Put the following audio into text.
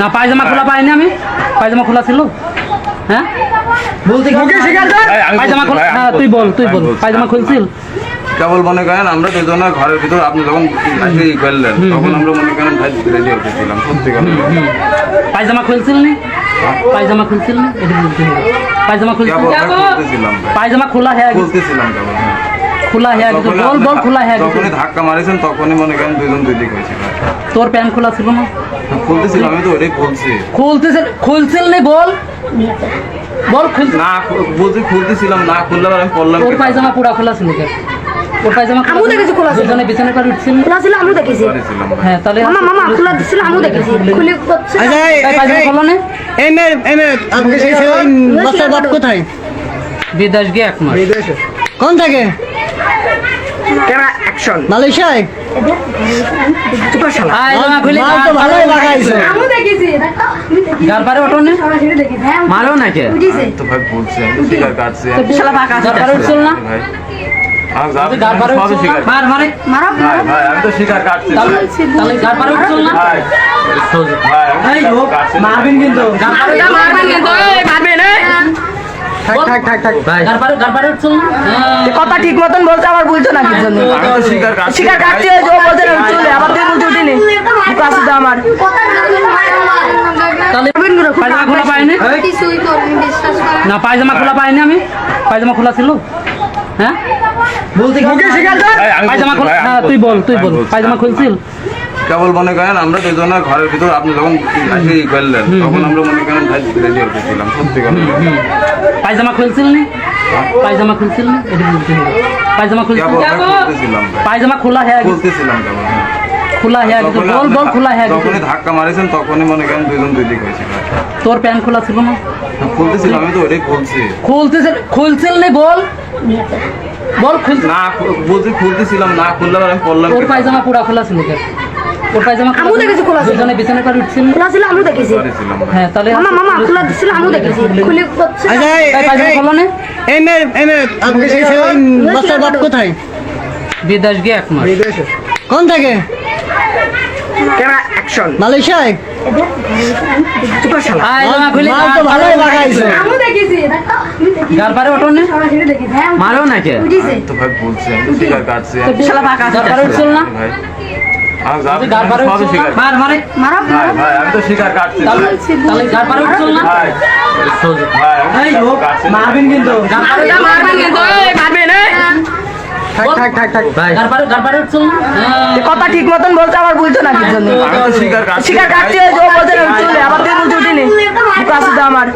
না পায়জামা খোলা পাইনি আমি। পায়জামা খোলা ছিল। হ্যাঁ? বলতে পায়জামা খোলা হ্যাঁ তুই বল তুই বল। পায়জামা খুলছিল? কেবল মনে করেন আমরা দুজনে ঘরের ভিতর আপনি যখন ই করলেন তখন আমরা মনে করেন ভাই রেডি উঠেছিলাম সত্যি কথা। পায়জামা খুলছিল নি? পায়জামা খুলছিল নি? এটা বলতে হবে পায়জামা খুলছিল। পায়জামা খোলা হ্যাঁ খুলতেছিলাম কেবল হ্যাঁ। খোলা হ্যাঁ যখনই বল বল খোলা হ্যাঁ যখনই ধাক্কা মারিছেন তখনই মনে করেন দুজন দুই দিক হয়েছে। ভাই তোর প্যান্ট খোলা ছিল না? খুলতেছিলাম আমি তো ওটাই খুলছি। খুলতেছিল খুলছিল নি বল। বল খুল না বলছি খুলতেছিলাম না খুললে আমি পড়লাম ওর পায়জামা পুরা খোলা ছিল ওর পায়জামা আমিও দেখেছি খোলা ছিল। দুজনে বিছানা করে উঠছিল? খোলা ছিল আমিও দেখেছি। হ্যাঁ তাহলে মামা মামা খোলা ছিল আমিও দেখেছি। খুলে করছে এই এই পায়জামা খোলা নে? এনে এনে আপনি এই বাপ কোথায়? বিদেশ গিয়ে এক মাস। কোন থাকে? ক্যামেরা অ্যাকশন মালয়েশিয়ায়? মারো তো ভাই বলছি কাটছি। শালা বাঁকা না? কাটছি। কাটছি। মারবেন কিন্তু। হ্যাঁ। কথা ঠিক মতন বলতে আবার বলছো না কি জন্য। আমি তো স্বীকার কাটছি। শিকার চলে। আবার উঠিনি কাছে তো আমার। পায়জামা খোলা পাইনি না পায়জামা খোলা আমি। পায়জামা খোলা ছিল। হ্যাঁ? বলতে মুখে স্বীকার কর। ভাই, আমি পায়জামা খোলা হ্যাঁ তুই বল তুই বল। পায়জামা খুলছিল? কেবল মনে করেন আমরা দুজনে ঘরের ভিতর আপনি যখন এসে করলেন তখন আমরা মনে করেন ভাই রেডি উঠেছিলাম সত্যি কথা। পায়জামা খুলছিল নি? পায়জামা খুলছিল নি? এটা বলতে পায়জামা খুলছিল। পায়জামা খোলা হ্যাঁ খুলতেছিলাম কেবল হ্যাঁ। খোলা হ্যাঁ যখনই বল বল খোলা হ্যাঁ যখনই ধাক্কা মারিছেন তখনই মনে করেন দুজন দুই দিক হয়েছে। তোর প্যান্ট খোলা ছিল না? খুলতেছিলাম আমি তো ওটাই খুলছি। খুলতেছিল খুলছিল নি বল। বল খুল না বলছি খুলতেছিলাম না খুললে আমি পড়লাম ওর কেন? পায়জামা পুরা খোলা ছিল কে ওর পায়জামা আমিও দেখেছি খোলা ছিল। দুজনে বিছানা করে উঠছিল? খোলা ছিল আমিও দেখেছি। হ্যাঁ তাহলে মামা মামা খোলা ছিল আমিও দেখেছি। খুলে করছে আচ্ছা এই এই পায়জামা খোলা নে। এনে এনে আপনি এই ছেলে বাপ কোথায়? বিদেশ গিয়ে এক মাস। কোন থাকে? ক্যামেরা অ্যাকশন মালয়েশিয়ায়? পায়জামা খুলে মাল তো ভালোই লাগাইছে। আমি দেখেছি গার পারে ওঠো নে। হ্যাঁ। মারো না কে তো ভাই বলছি আমি তো কাটছি। শালা বাঁকা গার পারে উঠছিল না। মারবেন কিন্তু। মারবেন কিন্তু। মারবেন থাক থাক থাক। থাক গার পারে গার পারে উঠছিল না। এ কথা ঠিক মতন বলতে আবার বলছো না কি জন্য। আমি তো স্বীকার কাটছি। শিকার কাটতে যে ও বলতে না চলে আবার তুই বলতে উঠিনি। কাছে তো আমার।